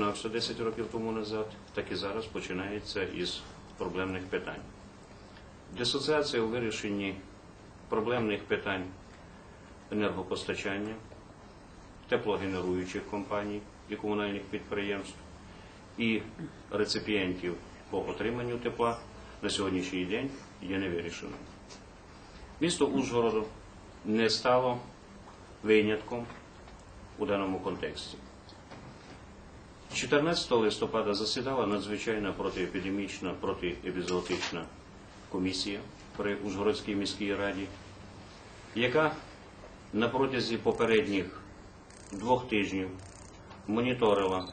починався 10 років тому назад, так і зараз починається із проблемних питань. Дисоціація у вирішенні проблемних питань енергопостачання, теплогенеруючих компаній і комунальних підприємств і реципієнтів по отриманню тепла на сьогоднішній день є невирішеною. Місто Ужгороду не стало винятком у даному контексті. 14 листопада засідала надзвичайна протиепідемічна протиепізоотична комісія при Ужгородській міській раді, яка на протязі попередніх двох тижнів моніторила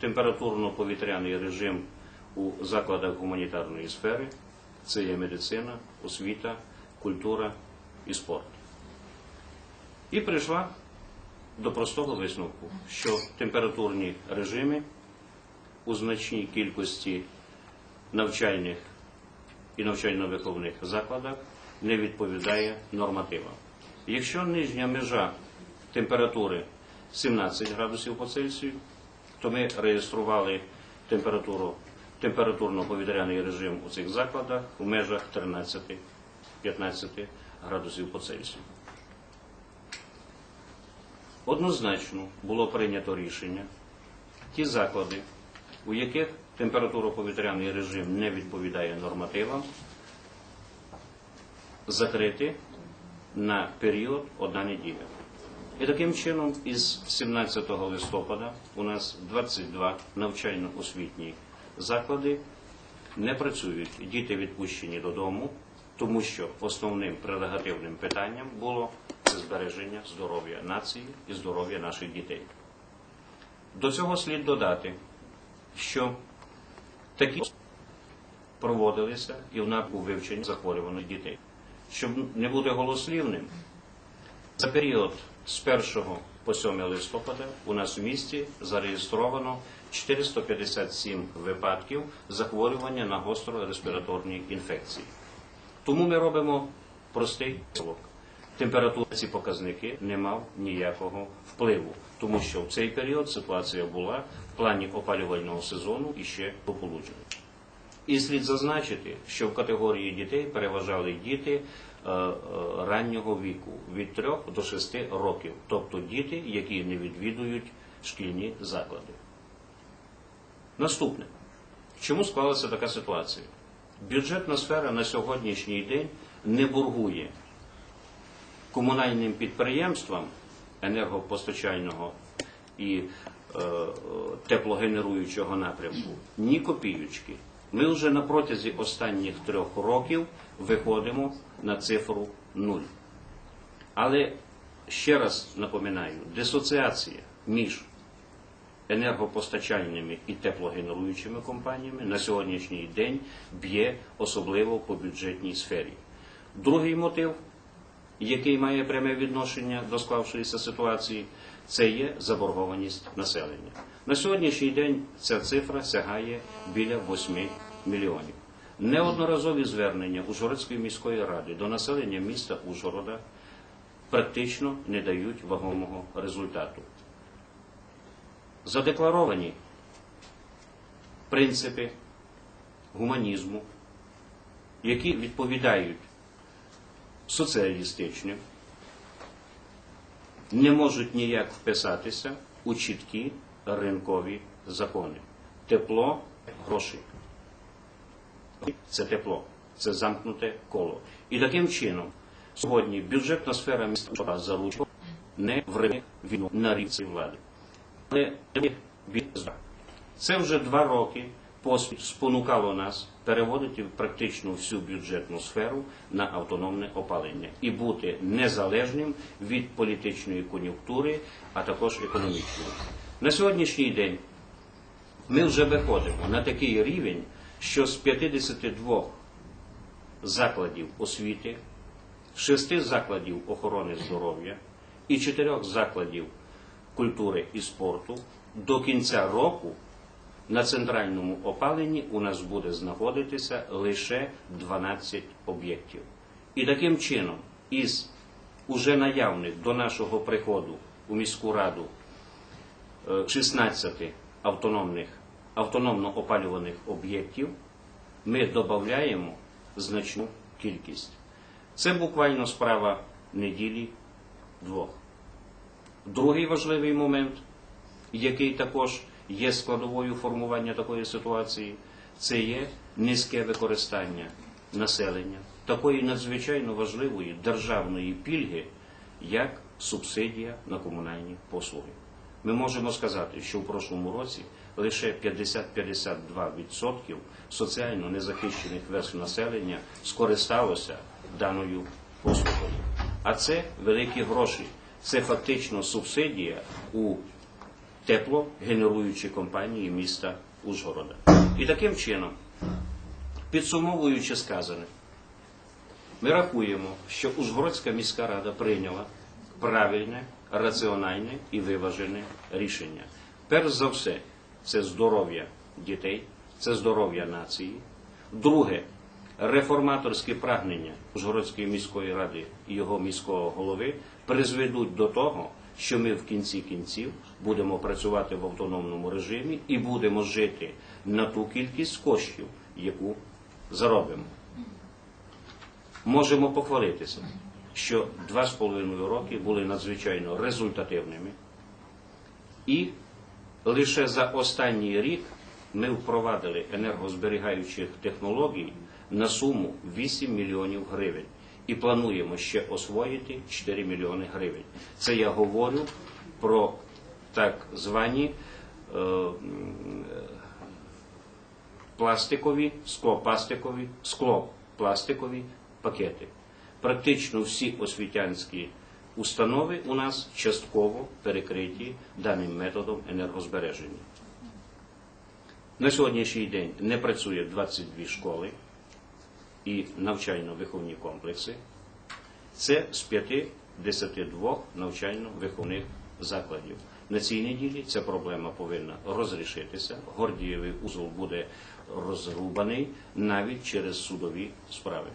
температурно-повітряний режим у закладах гуманітарної сфери, це є медицина, освіта, культура і спорт. І прийшла до простого висновку, що температурні режими у значній кількості навчальних і навчально-виховних закладах не відповідає нормативам. Якщо нижня межа температури 17 градусів по Цельсію, то ми реєстрували температуру, температурно-повітряний режим у цих закладах у межах 13-15 градусів по Цельсію. Однозначно було прийнято рішення ті заклади, у яких температуроповітряний режим не відповідає нормативам, закрити на період одна неділя. І таким чином, із 17 листопада у нас 22 навчально-освітні заклади не працюють. Діти відпущені додому, тому що основним прерогативним питанням було це збереження здоров'я нації і здоров'я наших дітей. До цього слід додати, що такі проводилися і в напрямку вивчення захворюваних дітей. Щоб не бути голослівним, за період з 1 по 7 листопада у нас в місті зареєстровано 457 випадків захворювання на гостро-респіраторні інфекції. Тому ми робимо простий висновок. Температура ці показники не мав ніякого впливу, тому що в цей період ситуація була в плані опалювального сезону і ще пополуджена. І слід зазначити, що в категорії дітей переважали діти е, е, раннього віку від 3 до 6 років, тобто діти, які не відвідують шкільні заклади. Наступне. Чому склалася така ситуація? Бюджетна сфера на сьогоднішній день не боргує комунальним підприємствам енергопостачального і е, теплогенеруючого напрямку ні копійочки. Ми вже на протязі останніх трьох років виходимо на цифру нуль. Але ще раз напоминаю, дисоціація між енергопостачальними і теплогенеруючими компаніями на сьогоднішній день б'є особливо по бюджетній сфері. Другий мотив, який має пряме відношення до склавшоїся ситуації, це є заборгованість населення. На сьогоднішній день ця цифра сягає біля 8 мільйонів. Неодноразові звернення Ужгородської міської ради до населення міста Ужгорода практично не дають вагомого результату. Задекларовані принципи гуманізму, які відповідають соціалістичним, не можуть ніяк вписатися у чіткі ринкові закони. Тепло гроші. Це тепло, це замкнуте коло. І таким чином сьогодні бюджетна сфера міста заручила не в війну на рівці влади. Але це вже два роки поспіль спонукало нас переводити практично всю бюджетну сферу на автономне опалення і бути незалежним від політичної кон'юнктури, а також економічної. На сьогоднішній день ми вже виходимо на такий рівень, що з 52 закладів освіти, 6 закладів охорони здоров'я і 4 закладів культури і спорту до кінця року на центральному опаленні у нас буде знаходитися лише 12 об'єктів. І таким чином, із уже наявних до нашого приходу у міську раду е, 16 автономних, автономно опалюваних об'єктів ми додаємо значну кількість. Це буквально справа неділі двох. Другий важливий момент, який також є складовою формування такої ситуації, це є низьке використання населення такої надзвичайно важливої державної пільги, як субсидія на комунальні послуги. Ми можемо сказати, що в прошлому році лише 50-52% соціально незахищених верств населення скористалося даною послугою. А це великі гроші. Це фактично субсидія у теплогенеруючі компанії міста Ужгорода. І таким чином, підсумовуючи сказане, ми рахуємо, що Ужгородська міська рада прийняла правильне, раціональне і виважене рішення. Перш за все, це здоров'я дітей, це здоров'я нації. Друге, реформаторські прагнення Ужгородської міської ради і його міського голови призведуть до того, що ми в кінці кінців будемо працювати в автономному режимі і будемо жити на ту кількість коштів, яку заробимо можемо похвалитися, що два з половиною роки були надзвичайно результативними, і лише за останній рік ми впровадили енергозберігаючих технологій на суму 8 мільйонів гривень. І плануємо ще освоїти 4 мільйони гривень. Це я говорю про так звані е, пластикові, склопластикові, склопластикові пакети. Практично всі освітянські установи у нас частково перекриті даним методом енергозбереження. На сьогоднішній день не працює 22 школи і навчально-виховні комплекси. Це з 52 навчально-виховних закладів. На цій неділі ця проблема повинна розрішитися. Гордієвий узол буде розрубаний навіть через судові справи.